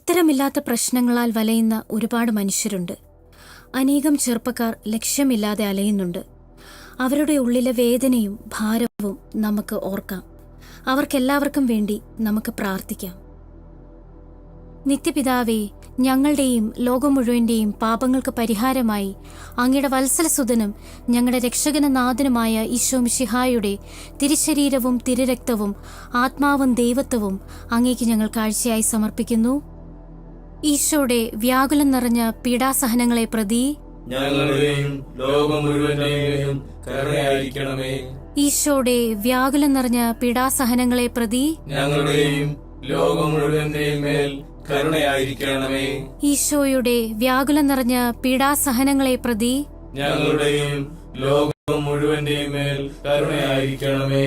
ഉത്തരമില്ലാത്ത പ്രശ്നങ്ങളാൽ വലയുന്ന ഒരുപാട് മനുഷ്യരുണ്ട്. അനേകം ചെറുപ്പക്കാർ ലക്ഷ്യമില്ലാതെ അലയുന്നുണ്ട്. അവരുടെ ഉള്ളിലെ വേദനയും ഭാരവും നമുക്ക് ഓർക്കാം. അവർക്കെല്ലാവർക്കും വേണ്ടി നമുക്ക് പ്രാർത്ഥിക്കാം. നിത്യപിതാവേ ഞങ്ങളുടെയും ലോകം മുഴുവന്റെയും പാപങ്ങൾക്ക് പരിഹാരമായി അങ്ങയുടെ വത്സലസുതനും ഞങ്ങളുടെ രക്ഷകന നാഥനുമായ ഈശോ മിശിഹായുടെ തിരുശരീരവും തിരുരക്തവും ആത്മാവും ദൈവത്വവും അങ്ങേക്ക് ഞങ്ങൾ കാഴ്ചയായി സമർപ്പിക്കുന്നു. ഈശോയുടെ വ്യാകുലം നിറഞ്ഞ പീഡാസഹനങ്ങളെ പ്രതി ഞങ്ങളുടെയും ലോകം മുഴുവന്റെയും കരുണയായിരിക്കണമേ. ഈശോയുടെ വ്യാകുലം നിറഞ്ഞ പീഡാസഹനങ്ങളെ പ്രതി ഞങ്ങളുടെയും ലോകം മുഴുവന്റെയും മേൽ കരുണയായിരിക്കണമേ. ഈശോയുടെ വ്യാകുലം നിറഞ്ഞ പീഡാസഹനങ്ങളെ പ്രതി ഞങ്ങളുടെയും ലോകം മുഴുവന്റെയും മേൽ കരുണയായിരിക്കണമേ.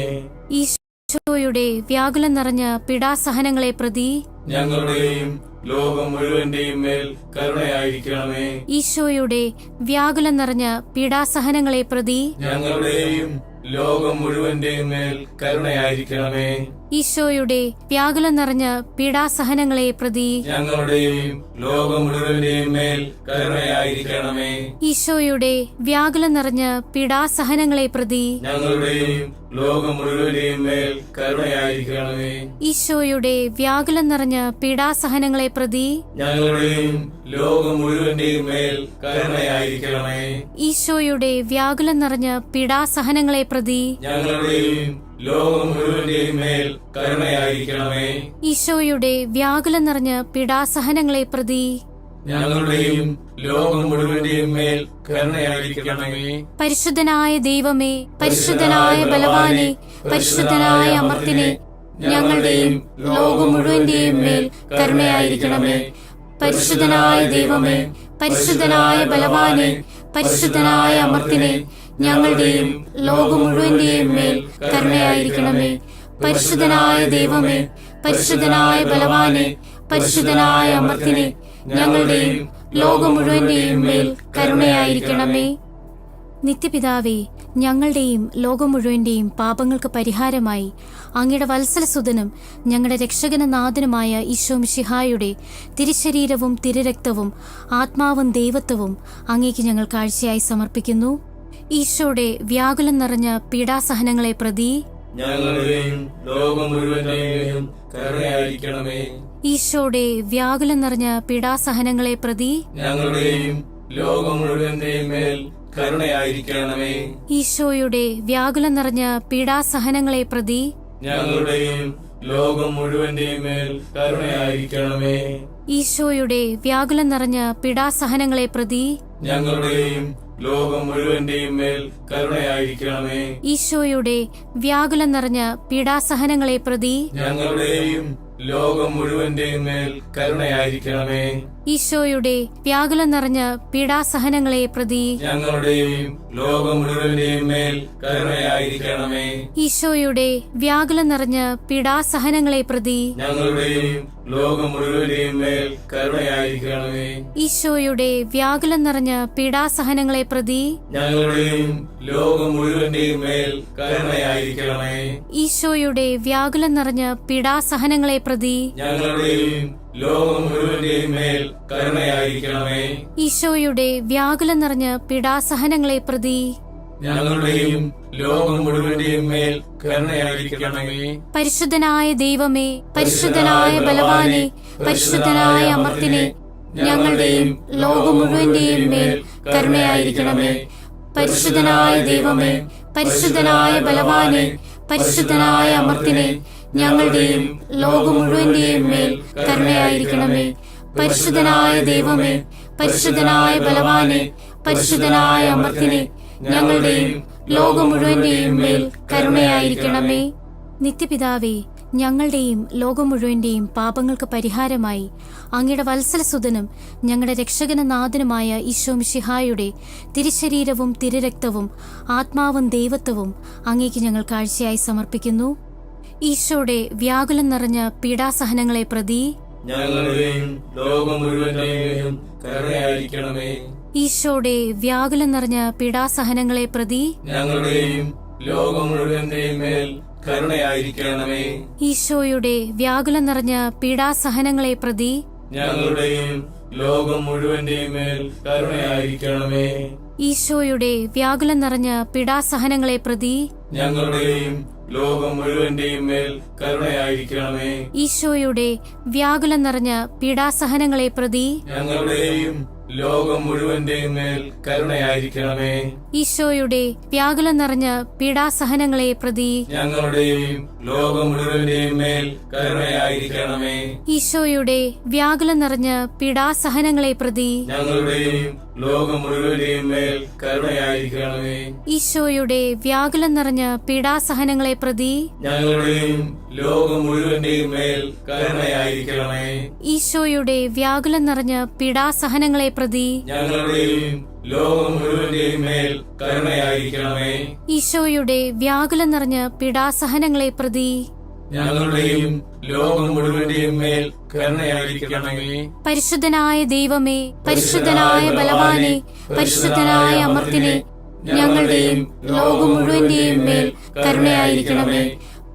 ഈശോയുടെ വ്യാകുലം നിറഞ്ഞ പീഡാസഹനങ്ങളെ പ്രതി ഞങ്ങളുടെയും ലോകം മുഴുവന്റെയും മേൽ കരുണയായിരിക്കണമേ. ഈശോയുടെ വ്യാകുലം നിറഞ്ഞ പീഡാസഹനങ്ങളെ പ്രതി ഞങ്ങളുടെയും ലോകം മുഴുവന്റെയും മേൽ കരുണയായിരിക്കണമേ. ഈശോയുടെ വ്യാകുലം നിറഞ്ഞ പീഡാസഹനങ്ങളെ പ്രതി ഞങ്ങളുടെയും ലോകം മുഴുവന്റെയും മേൽ കരുണയായിരിക്കണമേ. ഈശോയുടെ വ്യാകുലം നിറഞ്ഞ പീഡാസഹനങ്ങളെ പ്രതി ഞങ്ങളുടെയും ലോകം മുഴുവന്റെയും മേൽ കരുണയായിരിക്കണമേ. ഈശോയുടെ വ്യാകുലം നിറഞ്ഞ പീഡാസഹനങ്ങളെ പ്രതി ഞങ്ങളുടെയും ലോകം മുഴുവന്റെയും മേൽ കരുണയായിരിക്കണമേ. ഈശോയുടെ വ്യാകുലം നിറഞ്ഞ പീഡാസഹനങ്ങളെ പ്രതി ഞങ്ങളുടെയും ലോകം മുഴുവന്റെയും മേൽ കരുണയായിരിക്കണമേ. ഈശോയുടെ വ്യാകുലം നിറഞ്ഞ പിടാസഹനങ്ങളെ പ്രതി ഞങ്ങളുടെയും ലോകം മുഴുവന്റെയും മേൽ കരുണയായിരിക്കണമേ. പരിശുദ്ധനായ ദൈവമേ പരിശുദ്ധനായ ബലവാനെ പരിശുദ്ധനായ അമർത്തിനെ ഞങ്ങളുടെയും ലോകം മുഴുവന്റെയും മേൽ കരുണയായിരിക്കണമേ. പരിശുദ്ധനായ ദൈവമേ പരിശുദ്ധനായ ബലവാനെ പരിശുദ്ധനായ അമർത്തിനെ ഞങ്ങളുടെയും ലോകം മുഴുവന്റെയും മേൽ കരുണയായിരിക്കണമേ. പരിശുദ്ധനായ ദൈവമേ പരിശുദ്ധനായ ബലവാനെ പരിശുദ്ധനായ അമർത്തിനെ ഞങ്ങളുടെയും ലോകം മുഴുവന്റെയും മേൽ കരുണയായിരിക്കണമേ. നിത്യപിതാവേ ഞങ്ങളുടെയും ലോകം മുഴുവന്റെയും പാപങ്ങൾക്ക് പരിഹാരമായി അങ്ങയുടെ വത്സലസുതനും ഞങ്ങളുടെ രക്ഷകന നാഥനുമായ ഈശോ മിശിഹായുടെ തിരുശരീരവും തിരുരക്തവും ആത്മാവും ദൈവത്വവും അങ്ങേക്ക് ഞങ്ങൾ കാഴ്ചയായി സമർപ്പിക്കുന്നു. ഈശോയുടെ വ്യാകുലം നിറഞ്ഞ പീഡാസഹനങ്ങളെ പ്രതി ഞങ്ങളുടെയും ലോകം മുഴുവന്റെയും കരുണയായിരിക്കണമേ. ഈശോയുടെ വ്യാകുലം നിറഞ്ഞ പീഡാസഹനങ്ങളെ പ്രതി ഞങ്ങളുടെയും ലോകം മുഴുവന്റെയും മേൽ കരുണയായിരിക്കണമേ. ഈശോയുടെ വ്യാകുലം നിറഞ്ഞ പീഡാസഹനങ്ങളെ പ്രതി ഞങ്ങളുടെയും ലോകം മുഴുവന്റെയും മേൽ കരുണയായിരിക്കണമേ. ഈശോയുടെ വ്യാകുലം നിറഞ്ഞ പീഡാസഹനങ്ങളെ പ്രതി ഞങ്ങളുടെയും ലോകം മുഴുവന്റെയും മേൽ കരുണയായിരിക്കണമേ. ഈശോയുടെ വ്യാകുലം നിറഞ്ഞ പീഡാസഹനങ്ങളെ പ്രതി ഞങ്ങളുടെയും ലോകം മുഴുവന്റെയും മേൽ കരുണയായിരിക്കണമേ. ഈശോയുടെ വ്യാകുലം നിറഞ്ഞ പീഡാസഹനങ്ങളെ പ്രതി ഞങ്ങളുടെയും ലോകം മുഴുവന്റെയും മേൽ കരുണയായിരിക്കണമേ. ഈശോയുടെ വ്യാകുലം നിറഞ്ഞ പീഡാസഹനങ്ങളെ പ്രതി ഞങ്ങളുടെയും ലോകം മുഴുവന്റെയും മേൽ കരുണയായിരിക്കണമേ. ഈശോയുടെ വ്യാകുലം നിറഞ്ഞ പീഡാസഹനങ്ങളെ പ്രതി ഞങ്ങളുടെയും ലോകം മുഴുവന്റെയും മേൽ കരുണയായിരിക്കണമേ. ഈശോയുടെ വ്യാകുലം നിറഞ്ഞ പീഡാസഹനങ്ങളെ പ്രതി ഞങ്ങളുടെയും ലോകം മുഴുവന്റെയും മേൽ കരുണയായിരിക്കണമേ. ഈശോയുടെ വ്യാകുലം നിറഞ്ഞ പീഡാസഹനങ്ങളെ പ്രതി ഞങ്ങളുടെയും ലോകം മുഴുവന്റെയും മേൽ കരുണയായിരിക്കണമേ. പരിശുദ്ധനായ ദൈവമേ പരിശുദ്ധനായ ബലവാനെ പരിശുദ്ധനായ അമർത്തിനെ ഞങ്ങളുടെയും ലോകം മുഴുവന്റെയും മേൽ കരുണയായിരിക്കണമേ. പരിശുദ്ധനായ ദൈവമേ പരിശുദ്ധനായ ബലവാനെ പരിശുദ്ധനായ അമർത്തിനെ ഞങ്ങളുടെയും ലോകം മുഴുവന്റെയും മേൽ കരുണയായിരിക്കണമേ. പരിശുദ്ധനായ ദൈവമേ പരിശുദ്ധനായ ബലവാനെ പരിശുദ്ധനായ അമർത്തിനെ ഞങ്ങളുടെയും ലോകം മുഴുവന്റെയും മേൽ കരുണയായിരിക്കണമേ. നിത്യപിതാവേ ഞങ്ങളുടെയും ലോകം മുഴുവന്റെയും പാപങ്ങൾക്ക് പരിഹാരമായി അങ്ങയുടെ വത്സലസുതനും ഞങ്ങളുടെ രക്ഷകന നാഥനുമായ ഈശോ മിശിഹായുടെ തിരുശരീരവും തിരുരക്തവും ആത്മാവും ദൈവത്വവും അങ്ങേക്ക് ഞങ്ങൾ കാഴ്ചയായി സമർപ്പിക്കുന്നു. ഈശോയുടെ വ്യാകുലം നിറഞ്ഞ പീഡാസഹനങ്ങളെ പ്രതി ഞങ്ങളുടെയും ലോകം മുഴുവന്റെയും കരുണയായിരിക്കണമേ. ഈശോയുടെ വ്യാകുലം നിറഞ്ഞ പീഡാസഹനങ്ങളെ പ്രതി ഞങ്ങളുടെയും ലോകം മുഴുവന്റെയും മേൽ കരുണയായിരിക്കണമേ. ഈശോയുടെ വ്യാകുലം നിറഞ്ഞ പീഡാസഹനങ്ങളെ പ്രതി ഞങ്ങളുടെയും ലോകം മുഴുവന്റെയും മേൽ കരുണയായിരിക്കണമേ. ഈശോയുടെ വ്യാകുലം നിറഞ്ഞ പീഡാസഹനങ്ങളെ പ്രതി ഞങ്ങളുടെയും ലോകം മുഴുവന്റെയും മേൽ കരുണയായിരിക്കണമേ. ഈശോയുടെ വ്യാകുലം നിറഞ്ഞ പീഡാസഹനങ്ങളെ പ്രതി ഞങ്ങളുടെയും ലോകം മുഴുവന്റെയും മേൽ കരുണയായിരിക്കണമേ. ഈശോയുടെ വ്യാകുലം നിറഞ്ഞ പീഡാസഹനങ്ങളെ പ്രതി ഞങ്ങളുടെയും ലോകം മുഴുവന്റെയും മേൽ കരുണയായിരിക്കണമേ. ഈശോയുടെ വ്യാകുലം നിറഞ്ഞ പീഡാസഹനങ്ങളെ പ്രതി ഞങ്ങളുടെയും ലോകം മുഴുവന്റെയും മേൽ കരുണയായിരിക്കണമേ. ഈശോയുടെ വ്യാകുലം നിറഞ്ഞ പീഡാസഹനങ്ങളെ പ്രതി ഞങ്ങളുടെയും ലോകം മുഴുവന്റെയും മേൽ കരുണയായിരിക്കണമേ. ഈശോയുടെ വ്യാകുലം നിറഞ്ഞ പീഡാസഹനങ്ങളെ പ്രതി ഞങ്ങളുടെയും ലോകം മുഴുവന്റെയും മേൽ കരുണയായിരിക്കണമേ. ഈശോയുടെ വ്യാകുലം നിറഞ്ഞ പീഡാസഹനങ്ങളെ പ്രതി ഞങ്ങളുടെയും ലോകം മുഴുവന്റെയും മേൽ കരുണയായിരിക്കണമേ. പരിശുദ്ധനായ ദൈവമേ പരിശുദ്ധനായ ബലവാനെ പരിശുദ്ധനായ അമർത്തിനെ ഞങ്ങളുടെയും ലോകം മുഴുവന്റെയും മേൽ കരുണയായിരിക്കണമേ.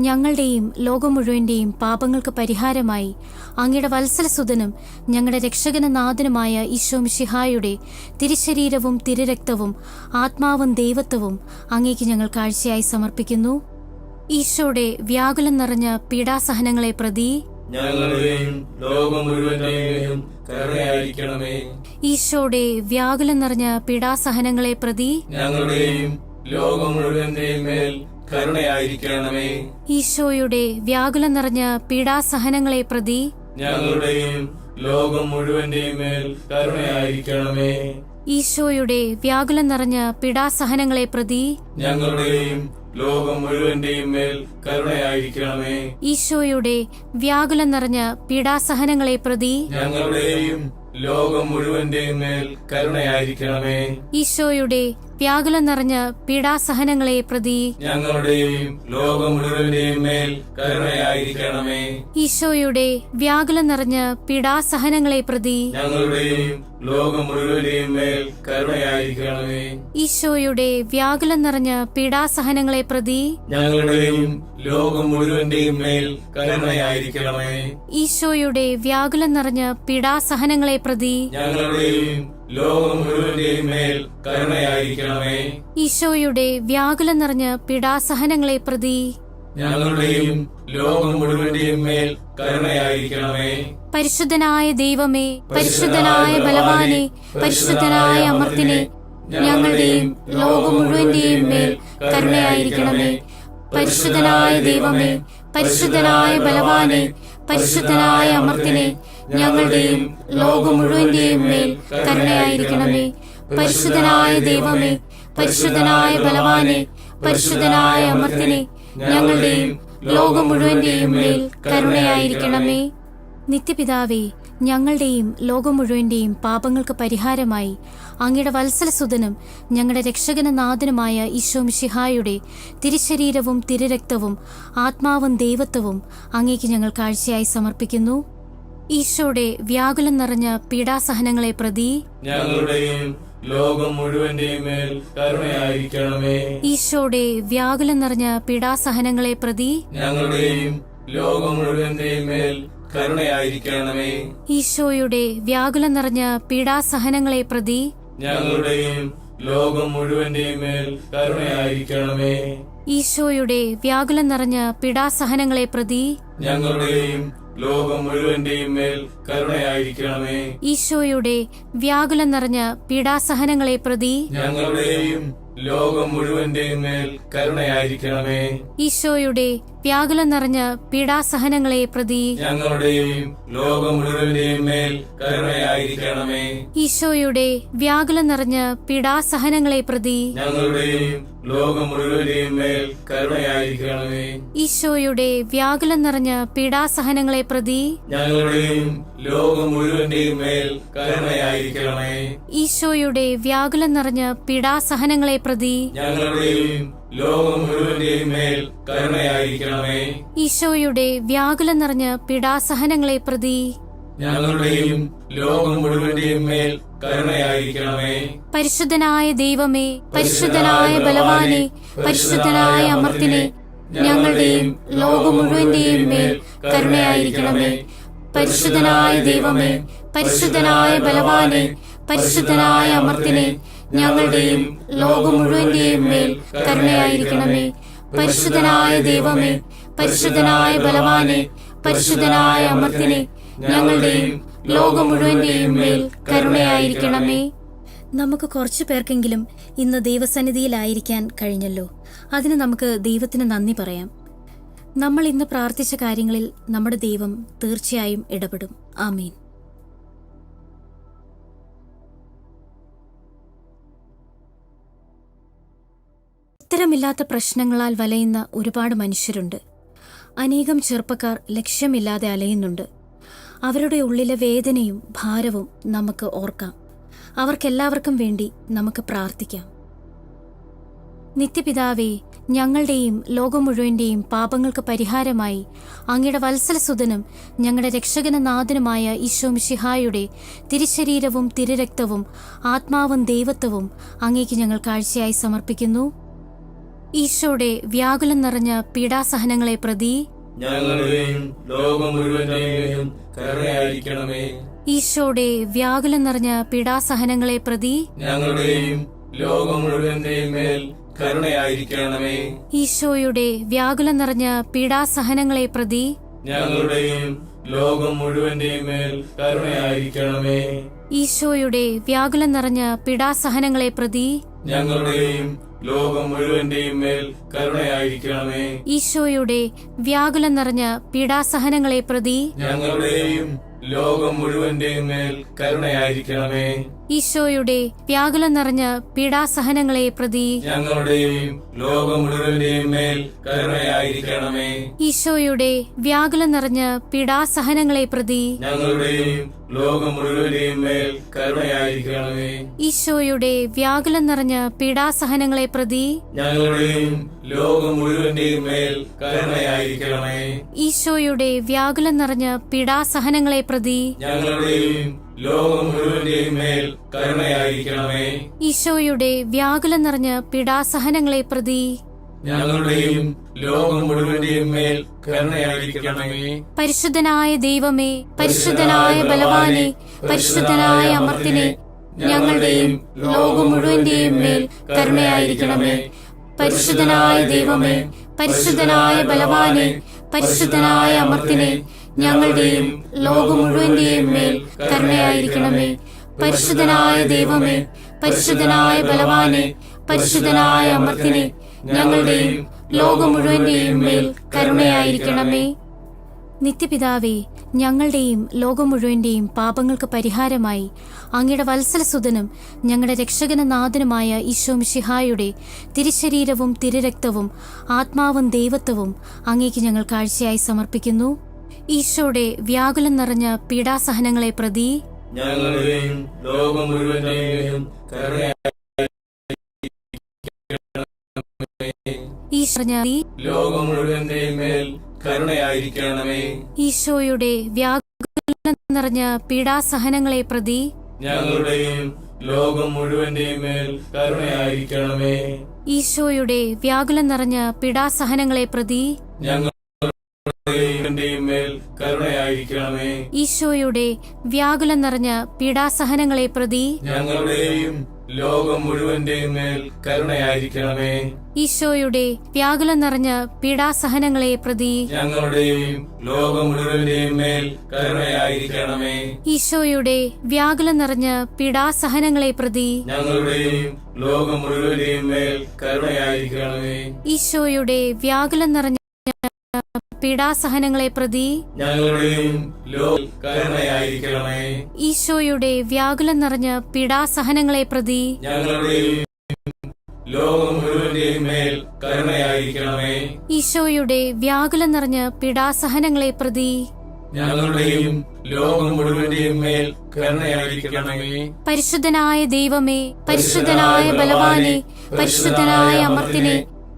ഞങ്ങളുടെയും ലോകം മുഴുവന്റെയും പാപങ്ങൾക്ക് പരിഹാരമായി അങ്ങയുടെ വത്സലസുതനും ഞങ്ങളുടെ രക്ഷകന നാഥനുമായ ഈശോ മിശിഹായുടെ തിരുശരീരവും തിരുരക്തവും ആത്മാവും ദൈവത്വവും അങ്ങേക്ക് ഞങ്ങൾ കാഴ്ചയായി സമർപ്പിക്കുന്നു. ഈശോയുടെ വ്യാകുലം നിറഞ്ഞ പീഡാസഹനങ്ങളെ പ്രതി ഞങ്ങളുടെയും ലോകം മുഴുവന്റെയും കരുണയായിരിക്കണമേ. ഈശോയുടെ വ്യാകുലം നിറഞ്ഞ പീഡാസഹനങ്ങളെ പ്രതി ഞങ്ങളുടെയും ലോകം മുഴുവന്റെയും മേൽ കരുണയായിരിക്കണമേ. ഈശോയുടെ വ്യാകുലം നിറഞ്ഞ പീഡാസഹനങ്ങളെ പ്രതി ഞങ്ങളുടെയും ലോകം മുഴുവന്റെയും മേൽ കരുണയായിരിക്കണമേ. ഈശോയുടെ വ്യാകുലം നിറഞ്ഞ പീഡാസഹനങ്ങളെ പ്രതി ഞങ്ങളുടെയും ലോകം മുഴുവന്റെയും മേൽ കരുണയായിരിക്കണമേ. ഈശോയുടെ വ്യാകുലം നിറഞ്ഞ പീഡാസഹനങ്ങളെ പ്രതി ഞങ്ങളുടെയും ലോകം മുഴുവന്റെയും മേൽ കരുണയായിരിക്കണമേ. ഈശോയുടെ വ്യാകുലം നിറഞ്ഞ് പീഡാസഹനങ്ങളെ പ്രതി ഞങ്ങളുടെയും ലോകം മുഴുവന്റെയും മേൽ കരുണയായിരിക്കണമേ. ഈശോയുടെ വ്യാകുലം നിറഞ്ഞ് പീഡാസഹനങ്ങളെ പ്രതി ഞങ്ങളുടെയും ലോകം മുഴുവന്റെയും മേൽ കരുണയായിരിക്കണമേ. ഈശോയുടെ വ്യാകുലം നിറഞ്ഞ പീഡാസഹനങ്ങളെ പ്രതി ഞങ്ങളുടെയും ലോകം മുഴുവന്റെയും മേൽ കരുണയായിരിക്കണമേ. ഈശോയുടെ വ്യാകുലം നിറഞ്ഞ പീഡാസഹനങ്ങളെ പ്രതി ഞങ്ങളുടെയും ലോകം മുഴുവന്റെയും മേൽ കരുണയായിരിക്കണമേ. ഈശോയുടെ വ്യാകുലം നിറഞ്ഞ പിടാസഹനങ്ങളെ പ്രതി ഞങ്ങളുടെയും ലോകം മുഴുവന്റെയും മേൽ കരുണയായിരിക്കണമേ. പരിശുദ്ധനായ ദൈവമേ പരിശുദ്ധനായ ബലവാനെ പരിശുദ്ധനായ അമർത്തിനെ ഞങ്ങളുടെയും ലോകം മുഴുവന്റെയും മേൽ കരുണയായിരിക്കണമേ. പരിശുദ്ധനായ ദൈവമേ പരിശുദ്ധനായ ബലവാനെ പരിശുദ്ധനായ അമർത്തിനെ ഞങ്ങളുടെയും ലോകം മുഴുവന്റെയും മേൽ കരുണയായിരിക്കണമേ. പരിശുദ്ധനായ ദൈവമേ പരിശുദ്ധനായ ബലവാനെ പരിശുദ്ധനായ അമർത്തിനെ ഞങ്ങളുടെയും ലോകം മുഴുവന്റെയും മേൽ കരുണയായിരിക്കണമേ. നിത്യപിതാവേ ഞങ്ങളുടെയും ലോകം മുഴുവന്റെയും പാപങ്ങൾക്ക് പരിഹാരമായി അങ്ങയുടെ വത്സലസുതനും ഞങ്ങളുടെ രക്ഷകന നാഥനുമായ ഈശോ മിശിഹായുടെ തിരുശരീരവും തിരുരക്തവും ആത്മാവും ദൈവത്വവും അങ്ങേക്ക് ഞങ്ങൾ കാഴ്ചയായി സമർപ്പിക്കുന്നു. ഈശോയുടെ വ്യാകുലം നിറഞ്ഞ പീഡാസഹനങ്ങളെ പ്രതി ഞങ്ങളുടെയും ലോകം മുഴുവന്റെയും മേൽ കരുണയായിരിക്കണമേ. ഈശോയുടെ വ്യാകുലം നിറഞ്ഞ പീഡാസഹനങ്ങളെ പ്രതി ഞങ്ങളുടെയും ലോകം മുഴുവന്റെയും മേൽ കരുണയായിരിക്കണമേ. ഈശോയുടെ വ്യാകുലം നിറഞ്ഞ പീഡാസഹനങ്ങളെ പ്രതി ഞങ്ങളുടെയും ലോകം മുഴുവന്റെയും മേൽ കരുണയായിരിക്കണമേ. ഈശോയുടെ വ്യാകുലം നിറഞ്ഞ പീഡാസഹനങ്ങളെ പ്രതി ഞങ്ങളുടെയും ലോകം മുഴുവന്റെയും മേൽ കരുണയായിരിക്കണമേ. ഈശോയുടെ വ്യാകുലം നിറഞ്ഞ പീഡാസഹനങ്ങളെ പ്രതി ഞങ്ങളുടെയും ലോകം മുഴുവന്റെയും മേൽ കരുണയായിരിക്കണമേ. ഈശോയുടെ വ്യാകുലം നിറഞ്ഞ പീഡാസഹനങ്ങളെ പ്രതി ഞങ്ങളുടെയും ലോകം മുഴുവന്റെയും മേൽ കരുണയായിരിക്കണമേ. ഈശോയുടെ വ്യാകുലം നിറഞ്ഞ പീഡാസഹനങ്ങളെ പ്രതി ഞങ്ങളുടെയും ലോകം മുഴുവന്റെയും മേൽ കരുണയായിരിക്കണമേ. ഈശോയുടെ വ്യാകുലം നിറഞ്ഞ പീഡാസഹനങ്ങളെ പ്രതി ഞങ്ങളുടെയും ലോകം മുഴുവന്റെയും മേൽ കരുണയായിരിക്കണമേ. ഈശോയുടെ വ്യാകുലം നിറഞ്ഞ പീഡാസഹനങ്ങളെ പ്രതി. ഞങ്ങളുടെയും ലോകം മുഴുവന്റെയും മേൽ കരുണയായിരിക്കണമേ. ഈശോയുടെ വ്യാകുലം നിറഞ്ഞ പിടാസഹനങ്ങളെ പ്രതി. ഞങ്ങളുടെയും ലോകം മുഴുവന്റെയും മേൽ കരുണയായിരിക്കണമേ. പരിശുദ്ധനായ ദൈവമേ പരിശുദ്ധനായ ബലവാനെ പരിശുദ്ധനായ അമർത്തിനെ ഞങ്ങളുടെയും ലോകം മുഴുവന്റെയും മേൽ കരുണയായിരിക്കണമേ. പരിശുദ്ധനായ ദൈവമേ പരിശുദ്ധനായ ബലവാനെ പരിശുദ്ധനായ അമർത്തിനെ ഞങ്ങളുടെയും ലോകം മുഴുവന്റെയും മേൽ കരുണയായിരിക്കണമേ. പരിശുദ്ധനായ ദൈവമേ പരിശുദ്ധനായ ബലവാനെ പരിശുദ്ധനായ അമർത്തിനെ ഞങ്ങളുടെയും ലോകം മുഴുവന്റെയും മേൽ കരുണയായിരിക്കണമേ. നമുക്ക് കുറച്ചു പേർക്കെങ്കിലും ഇന്ന് ദൈവസന്നിധിയിലായിരിക്കാൻ കഴിഞ്ഞല്ലോ. അതിന് നമുക്ക് ദൈവത്തിന് നന്ദി പറയാം. നമ്മൾ ഇന്ന് പ്രാർത്ഥിച്ച കാര്യങ്ങളിൽ നമ്മുടെ ദൈവം തീർച്ചയായും ഇടപെടും. ആമീൻ. ഉത്തരമില്ലാത്ത പ്രശ്നങ്ങളാൽ വലയുന്ന ഒരുപാട് മനുഷ്യരുണ്ട്. അനേകം ചെറുപ്പക്കാർ ലക്ഷ്യമില്ലാതെ അലയുന്നുണ്ട്. അവരുടെ ഉള്ളിലെ വേദനയും ഭാരവും നമുക്ക് ഓർക്കാം. അവർക്കെല്ലാവർക്കും വേണ്ടി നമുക്ക് പ്രാർത്ഥിക്കാം. നിത്യപിതാവേ ഞങ്ങളുടെയും ലോകം മുഴുവന്റെയും പാപങ്ങൾക്ക് പരിഹാരമായി അങ്ങയുടെ വത്സലസുതനും ഞങ്ങളുടെ രക്ഷകന നാഥനുമായ ഈശോ മിശിഹായുടെ തിരുശരീരവും തിരുരക്തവും ആത്മാവും ദൈവത്വവും അങ്ങേക്ക് ഞങ്ങൾ കാഴ്ചയായി സമർപ്പിക്കുന്നു. ഈശോയുടെ വ്യാകുലം നിറഞ്ഞ പീഡാസഹനങ്ങളെ പ്രതി ഞങ്ങളുടെയും ലോകം മുഴുവന്റെയും കരുണയായിരിക്കണമേ. ഈശോയുടെ വ്യാകുലം നിറഞ്ഞ പീഡാസഹനങ്ങളെ പ്രതി ഞങ്ങളുടെയും ലോകം മുഴുവന്റെയും മേൽ കരുണയായിരിക്കണമേ. ഈശോയുടെ വ്യാകുലം നിറഞ്ഞ പീഡാസഹനങ്ങളെ പ്രതി ഞങ്ങളുടെയും ലോകം മുഴുവന്റെയും മേൽ കരുണയായിരിക്കണമേ. ഈശോയുടെ വ്യാകുലം നിറഞ്ഞ പീഡാസഹനങ്ങളെ പ്രതി ഞങ്ങളുടെയും ലോകം മുഴുവന്റെയും മേൽ കരുണയായിരിക്കണമേ. ഈശോയുടെ വ്യാകുലം നിറഞ്ഞ പീഡാസഹനങ്ങളെ പ്രതി ഞങ്ങളുടെയും ലോകം മുഴുവന്റെയും മേൽ കരുണയായിരിക്കണമേ. ഈശോയുടെ വ്യാകുലം നിറഞ്ഞ പീഡാസഹനങ്ങളെ പ്രതി ഞങ്ങളുടെയും ലോകം മുഴുവന്റെയും മേൽ കരുണയായിരിക്കണമേ. ഈശോയുടെ വ്യാകുലം നിറഞ്ഞ പീഡാസഹനങ്ങളെ പ്രതി ഞങ്ങളുടെയും ലോകം മുഴുവന്റെയും മേൽ കരുണയായിരിക്കണമേ. ഈശോയുടെ വ്യാകുലം നിറഞ്ഞ പീഡാസഹനങ്ങളെ പ്രതി ഞങ്ങളുടെയും ലോകം മുഴുവന്റെയും മേൽ കരുണയായിരിക്കണമേ. ഈശോയുടെ വ്യാകുലം നിറഞ്ഞ പീഡാസഹനങ്ങളെ പ്രതി ഞങ്ങളുടെയും ലോകം മുഴുവന്റെയും മേൽ കരുണയായിരിക്കണമേ. ഈശോയുടെ വ്യാകുലം നിറഞ്ഞ പീഡാസഹനങ്ങളെ പ്രതി ഞങ്ങളുടെയും ലോകം മുഴുവന്റെയും മേൽ കരുണയായിരിക്കണമേ. പരിശുദ്ധനായ ദൈവമേ പരിശുദ്ധനായ ബലവാനെ പരിശുദ്ധനായ അമർത്തിനെ ഞങ്ങളുടെയും ലോകം മുഴുവന്റെയും മേൽ കരുണയായിരിക്കണമേ. പരിശുദ്ധനായ ദൈവമേ പരിശുദ്ധനായ ബലവാനെ പരിശുദ്ധനായ അമർത്തിനെ ഞങ്ങളുടെയും ലോകം മുഴുവന്റെയും മേൽ കരുണയായിരിക്കണമേ. പരിശുദ്ധനായ ദൈവമേ പരിശുദ്ധനായ ബലവാനെ പരിശുദ്ധനായ അമർത്തിനെ ഞങ്ങളുടെയും ലോകം മുഴുവന്റെയും മേൽ കരുണയായിരിക്കണമേ. നിത്യപിതാവേ ഞങ്ങളുടെയും ലോകം മുഴുവന്റെയും പാപങ്ങൾക്ക് പരിഹാരമായി അങ്ങയുടെ വത്സലസുതനും ഞങ്ങളുടെ രക്ഷകന നാഥനുമായ ഈശോ മിഷിഹായുടെ തിരുശരീരവും തിരുരക്തവും ആത്മാവും ദൈവത്വവും അങ്ങേക്ക് ഞങ്ങൾ കാഴ്ചയായി സമർപ്പിക്കുന്നു. ഈശോയുടെ വ്യാകുലം നിറഞ്ഞ പീഡാസഹനങ്ങളെ പ്രതി ഞങ്ങളുടെയും ലോകം മുഴുവന്റെയും കരുണ ഈശോ ലോകം മുഴുവന്റെയും മേൽ കരുണയായിരിക്കണമേ. ഈശോയുടെ വ്യാകുലം നിറഞ്ഞ പീഡാസഹനങ്ങളെ പ്രതി ഞങ്ങളുടെയും ലോകം മുഴുവന്റെയും മേൽ കരുണയായിരിക്കണമേ. ഈശോയുടെ വ്യാകുലം നിറഞ്ഞ പീഡാസഹനങ്ങളെ പ്രതി ഞങ്ങളുടെയും മേൽ കരുണയായിരിക്കണമേ. ഈശോയുടെ വ്യാകുലം നിറഞ്ഞ പീഡാസഹനങ്ങളെ പ്രതി ഞങ്ങളുടെയും ലോകം മുഴുവന്റെയും മേൽ കരുണയായിരിക്കണമേ. ഈശോയുടെ വ്യാകുലം നിറഞ്ഞ പീഡാസഹനങ്ങളെ പ്രതി ഞങ്ങളുടെയും ലോകം മുഴുവന്റെയും മേൽ കരുണയായിരിക്കണമേ. ഈശോയുടെ വ്യാകുലം നിറഞ്ഞ പീഡാസഹനങ്ങളെ പ്രതി ഞങ്ങളുടെയും ലോകം മുഴുവന്റെയും മേൽ കരുണയായിരിക്കണമേ. ഈശോയുടെ വ്യാകുലം നിറഞ്ഞ പീഡാസഹനങ്ങളെ പ്രതി ഞങ്ങളുടെയും കരുണയായിരിക്കണമേ. ഈശോയുടെ വ്യാകുലം നിറഞ്ഞ പീഡാസഹനങ്ങളെ പ്രതി ഞങ്ങളുടെയും ലോകം മുഴുവന്റെയും മേൽ കരുണയായിരിക്കണമേ. ഈശോയുടെ വ്യാകുലം നിറഞ്ഞ പീഡാസഹനങ്ങളെ പ്രതി ഞങ്ങളുടെയും ലോകം മുഴുവന്റെയും മേൽ കരുണയായിരിക്കണമേ. പരിശുദ്ധനായ ദൈവമേ പരിശുദ്ധനായ ബലവാനെ പരിശുദ്ധനായ അമർത്തിനെ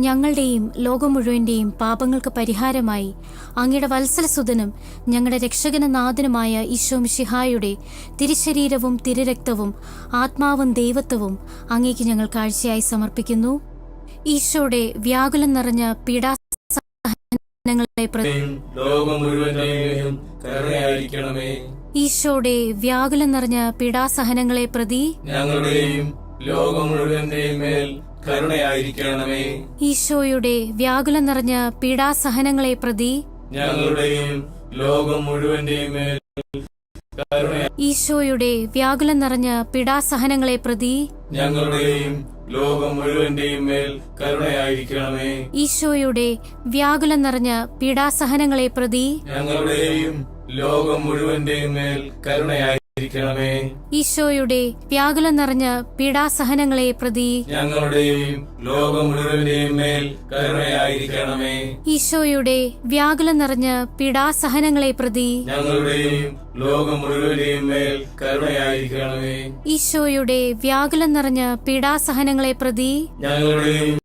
ഞങ്ങളുടെയും ലോകം മുഴുവന്റെയും പാപങ്ങൾക്ക് പരിഹാരമായി അങ്ങയുടെ വത്സലസുതനും ഞങ്ങളുടെ രക്ഷകന നാഥനുമായ ഈശോ മിശിഹായുടെ തിരുശരീരവും തിരുരക്തവും ആത്മാവും ദൈവത്വവും അങ്ങേക്ക് ഞങ്ങൾ കാഴ്ചയായി സമർപ്പിക്കുന്നു. ഈശോയുടെ വ്യാകുലം നിറഞ്ഞ കരുണയായിരിക്കണമേ. ഈശോയുടെ വ്യാകുലം നിറഞ്ഞ പീഡാസഹനങ്ങളെ പ്രതി ഞങ്ങളുടെയും ലോകം മുഴുവന്റെയും മേൽ കരുണയായിരിക്കണമേ. ഈശോയുടെ വ്യാകുലം നിറഞ്ഞ പീഡാസഹനങ്ങളെ പ്രതി ഞങ്ങളുടെയും ലോകം മുഴുവന്റെയും മേൽ ഈശോയുടെ വ്യാകുലം നിറഞ്ഞ പീഡാസഹനങ്ങളെ പ്രതി ഞങ്ങളുടെയും ലോകം മുഴുവന്റെയും മേൽ കരുണയായിരിക്കണമേ. ഈശോയുടെ വ്യാകുലം നിറഞ്ഞ പീഡാസഹനങ്ങളെ പ്രതി ഞങ്ങളുടെയും ലോകം മുഴുവന്റെയും മേൽ ഈശോയുടെ വ്യാകുലം നിറഞ്ഞ പീഡാസഹനങ്ങളെ പ്രതി ഞങ്ങളുടെയും ലോകം മുഴുവന്റെയും മേൽ കരുണയായിരിക്കണമേ. ഈശോയുടെ വ്യാകുലം നിറഞ്ഞ പീഡാസഹനങ്ങളെ പ്രതി ഞങ്ങളുടെയും ലോകം മുഴുവന്റെയും മേൽ കരുണയായിരിക്കണമേ. ഈശോയുടെ വ്യാകുലം നിറഞ്ഞ പീഡാസഹനങ്ങളെ പ്രതി ഞങ്ങളുടെയും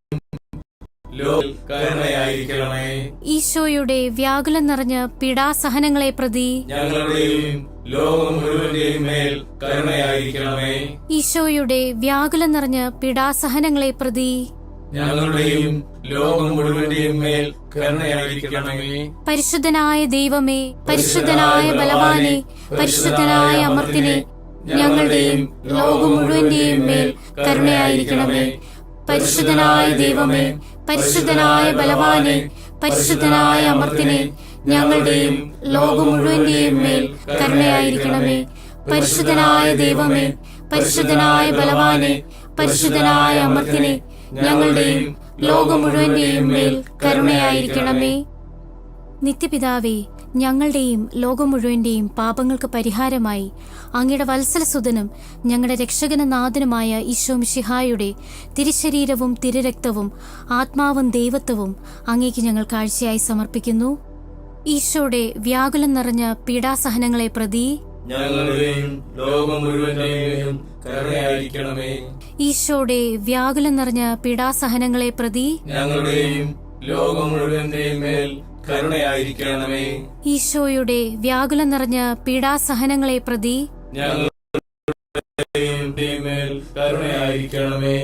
ഈശോയുടെ വ്യാകുലം നിറഞ്ഞ പീഡാസഹനങ്ങളെ പ്രതി ഞങ്ങളുടെയും ലോകം മുഴുവന്റെയും മേൽ കരുണയായിരിക്കണമേ. ഈശോയുടെ വ്യാകുലം നിറഞ്ഞ പീഡാസഹനങ്ങളെ പ്രതി ഞങ്ങളുടെയും ലോകം മുഴുവന്റെയും മേൽ കരുണയായിരിക്കണമേ. പരിശുദ്ധനായ ദൈവമേ പരിശുദ്ധനായ ബലവാനെ പരിശുദ്ധനായ അമർത്തിനെ ഞങ്ങളുടെയും ലോകം മുഴുവന്റെയും മേൽ കരുണയായിരിക്കണമേ. പരിശുദ്ധനായ ദൈവമേ പരിശുദ്ധനായ ബലവാനെ പരിശുദ്ധനായ അമർത്തിനെ ഞങ്ങളുടെയും ലോകം മുഴുവന്റെയും മേൽ കരുണയായിരിക്കണമേ. പരിശുദ്ധനായ ദൈവമേ പരിശുദ്ധനായ ബലവാനെ പരിശുദ്ധനായ അമർത്തിനെ ഞങ്ങളുടെയും ലോകം മുഴുവന്റെയും മേൽ കരുണയായിരിക്കണമേ. നിത്യപിതാവേ ഞങ്ങളുടെയും ലോകം മുഴുവന്റെയും പാപങ്ങൾക്ക് പരിഹാരമായി അങ്ങയുടെ വത്സലസുതനും ഞങ്ങളുടെ രക്ഷകന നാഥനുമായ ഈശോ മിശിഹായുടെ തിരുശരീരവും തിരുരക്തവും ആത്മാവും ദൈവത്വവും അങ്ങേക്ക് ഞങ്ങൾ കാഴ്ചയായി സമർപ്പിക്കുന്നു. ഈശോയുടെ വ്യാകുലം നിറഞ്ഞ പീഡാസഹനങ്ങളെ പ്രതി ഞങ്ങളുടെയും ലോകം മുഴുവന്റെയും കരുണയായിരിക്കണമേ. ഈശോയുടെ വ്യാകുലം നിറഞ്ഞ പീഡാസഹനങ്ങളെ പ്രതി ഞങ്ങളുടെയും ലോകം മുഴുവന്റെയും മേൽ കരുണയായിരിക്കണമേ. ഈശോയുടെ വ്യാകുലം നിറഞ്ഞ പീഡാസഹനങ്ങളെ പ്രതി കരുണയായിരിക്കണമേ.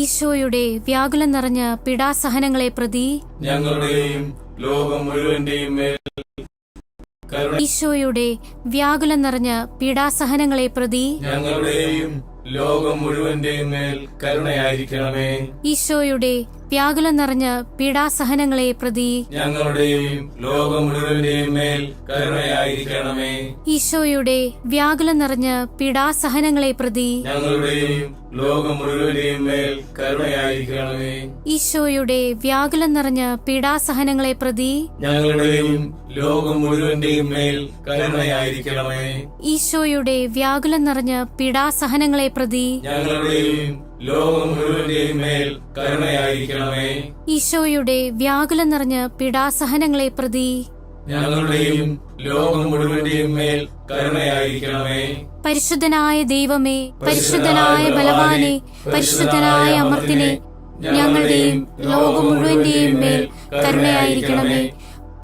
ഈശോയുടെ വ്യാകുലം നിറഞ്ഞ പീഡാസഹനങ്ങളെ പ്രതി ഞങ്ങളുടെയും ലോകം മുഴുവന്റെയും മേൽ ഈശോയുടെ വ്യാകുലം നിറഞ്ഞ പീഡാസഹനങ്ങളെ പ്രതി ഞങ്ങളുടെയും ലോകം മുഴുവന്റെയും മേൽ കരുണയായിരിക്കണമേ. ഈശോയുടെ വ്യാകുലം നിറഞ്ഞ് പീഡാസഹനങ്ങളെ പ്രതി ഞങ്ങളുടെയും ലോകം മുഴുവന്റെയും മേൽ കരുണയായിരിക്കണമേ. ഈശോയുടെ വ്യാകുലം നിറഞ്ഞ പീഡാസഹനങ്ങളെ പ്രതി ഞങ്ങളുടെയും ലോകം മുഴുവന്റെയും മേൽ കരുണയായിരിക്കണമേ. ഈശോയുടെ വ്യാകുലം നിറഞ്ഞ പീഡാസഹനങ്ങളെ പ്രതി ഞങ്ങളുടെയും ലോകം മുഴുവന്റെയും മേൽ കരുണയായിരിക്കണമേ. ഈശോയുടെ വ്യാകുലം നിറഞ്ഞ പീഡാസഹനങ്ങളെ പ്രതി ഞങ്ങളുടെയും ലോകം മുഴുവന്റെയും മേൽ കരുണയായിരിക്കണമേ. ഈശോയുടെ വ്യാകുലം നിറഞ്ഞ പീഡാസഹനങ്ങളെ പ്രതി ഞങ്ങളുടെയും ലോകം മുഴുവന്റെയും മേൽ കരുണയായിരിക്കണമേ. പരിശുദ്ധനായ ദൈവമേ പരിശുദ്ധനായ ബലവാനെ പരിശുദ്ധനായ അമർത്തിനെ ഞങ്ങളുടെയും ലോകം മുഴുവന്റെയും മേൽ കരുണയായിരിക്കണമേ.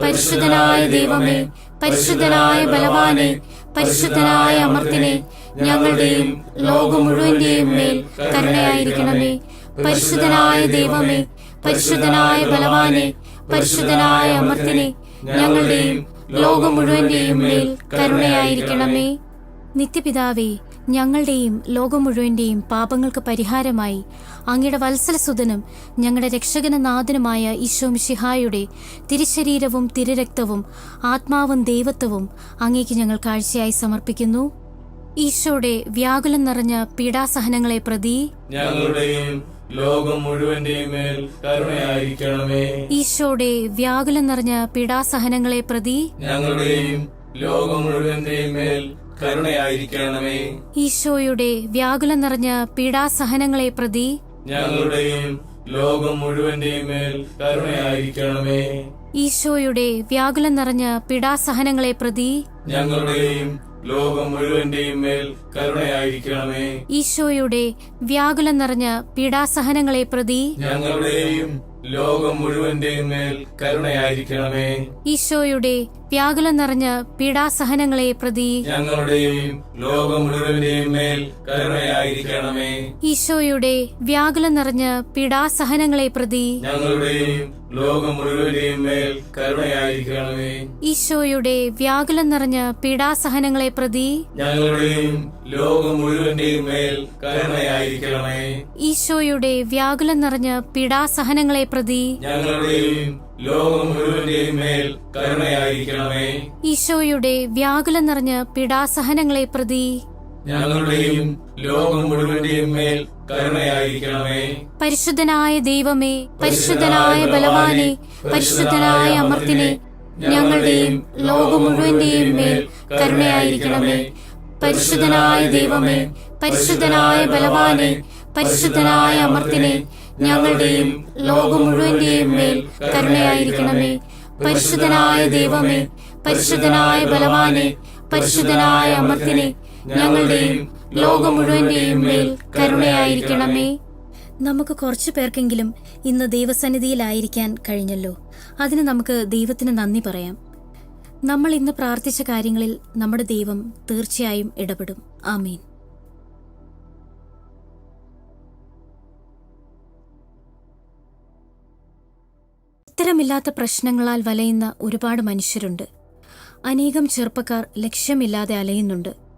പരിശുദ്ധനായ ദൈവമേ പരിശുദ്ധനായ ബലവാനെ പരിശുദ്ധനായ അമർത്തിനെ ഞങ്ങളുടെയും ലോകം മുഴുവന്റെയും മേൽ കരുണയായിരിക്കണമേ. പരിശുദ്ധനായ ദൈവമേ പരിശുദ്ധനായ ബലവാനെ പരിശുദ്ധനായ അമർത്തിനെ ഞങ്ങളുടെയും ലോകം മുഴുവന്റെയും മേൽ കരുണയായിരിക്കണമേ. നിത്യപിതാവേ ഞങ്ങളുടെയും ലോകം മുഴുവന്റെയും പാപങ്ങൾക്ക് പരിഹാരമായി അങ്ങയുടെ വത്സലസുതനും ഞങ്ങളുടെ രക്ഷകന നാഥനുമായ ഈശോ മിശിഹായുടെ തിരുശരീരവും തിരുരക്തവും ആത്മാവും ദൈവത്വവും അങ്ങേക്ക് ഞങ്ങൾ കാഴ്ചയായി സമർപ്പിക്കുന്നു. ഈശോയുടെ വ്യാകുലം നിറഞ്ഞ പീഡാസഹനങ്ങളെ പ്രതി ഞങ്ങളുടെയും ലോകം മുഴുവന്റെയും മേൽ കരുണയായിരിക്കണമേ. ഈശോയുടെ വ്യാകുലം നിറഞ്ഞ പീഡാസഹനങ്ങളെ പ്രതി ഞങ്ങളുടെയും ലോകം മുഴുവന്റെയും മേൽ കരുണയായിരിക്കണമേ. ഈശോയുടെ വ്യാകുലം നിറഞ്ഞ പീഡാസഹനങ്ങളെ പ്രതി ഞങ്ങളുടെയും ലോകം മുഴുവന്റെയും മേൽ കരുണയായിരിക്കണമേ. ഈശോയുടെ വ്യാകുലം നിറഞ്ഞ പീഡാസഹനങ്ങളെ പ്രതി ഞങ്ങളുടെയും ലോകം മുഴുവന്റെയും മേൽ കരുണയായിരിക്കണമേ. ഈശോയുടെ വ്യാകുലം നിറഞ്ഞ പീഡാസഹനങ്ങളെ പ്രതി ഞങ്ങളുടെയും ലോകം മുഴുവന്റെയും മേൽ കരുണയായിരിക്കണമേ. ഈശോയുടെ വ്യാകുലം നിറഞ്ഞ് പീഡാസഹനങ്ങളെ പ്രതി ഞങ്ങളുടെയും ലോകം മുഴുവന്റെയും മേൽ കരുണയായിരിക്കണമേ. ഈശോയുടെ വ്യാകുലം നിറഞ്ഞ് പീഡാസഹനങ്ങളെ പ്രതി ഞങ്ങളുടെയും ലോകം മുഴുവന്റെയും മേൽ കരുണയായിരിക്കണമേ. ഈശോയുടെ വ്യാകുലം നിറഞ്ഞ പീഡാസഹനങ്ങളെ പ്രതി ഞങ്ങളുടെയും ലോകം മുഴുവന്റെയും മേൽ കരുണയായിരിക്കണമേ. ഈശോയുടെ വ്യാകുലം നിറഞ്ഞ പീഡാസഹനങ്ങളെ പ്രതി ഞങ്ങളുടെയും ലോകം മുഴുവന്റെയും മേൽ കരുണയായിരിക്കണമേ. ഈശോയുടെ വ്യാകുലം നിറഞ്ഞ പീഡാസഹനങ്ങളെ പ്രതി ഞങ്ങളുടെയും ലോകം മുഴുവന്റെയും മേൽ കരുണയായിരിക്കണമേ. പരിശുദ്ധനായ ദൈവമേ പരിശുദ്ധനായ ബലവാനെ പരിശുദ്ധനായ അമർത്തിനെ ഞങ്ങളുടെയും ലോകം മുഴുവന്റെയും മേൽ കരുണയായിരിക്കണമേ. പരിശുദ്ധനായ ദൈവമേ പരിശുദ്ധനായ ബലവാനെ പരിശുദ്ധനായ അമർത്തിനെ ഞങ്ങളുടെയും ലോകം മുഴുവന്റെയും മേൽ കരുണയായിരിക്കണമേ. പരിശുദ്ധനായ ദൈവമേ പരിശുദ്ധനായ ബലവാനെ പരിശുദ്ധനായ അമർത്തിനെ ഞങ്ങളുടെയും ലോകം മുഴുവന്റെയും മേൽ കരുണയായിരിക്കണമേ. നമുക്ക് കുറച്ചു പേർക്കെങ്കിലും ഇന്ന് ദൈവസന്നിധിയിലായിരിക്കാൻ കഴിഞ്ഞല്ലോ. അതിന് നമുക്ക് ദൈവത്തിന് നന്ദി പറയാം. നമ്മൾ ഇന്ന് പ്രാർത്ഥിച്ച കാര്യങ്ങളിൽ നമ്മുടെ ദൈവം തീർച്ചയായും ഇടപെടും. ആമീൻ. ഉത്തരമില്ലാത്ത പ്രശ്നങ്ങളാൽ വലയുന്ന ഒരുപാട് മനുഷ്യരുണ്ട്. അനേകം ചെറുപ്പക്കാർ ലക്ഷ്യമില്ലാതെ അലയുന്നുണ്ട്.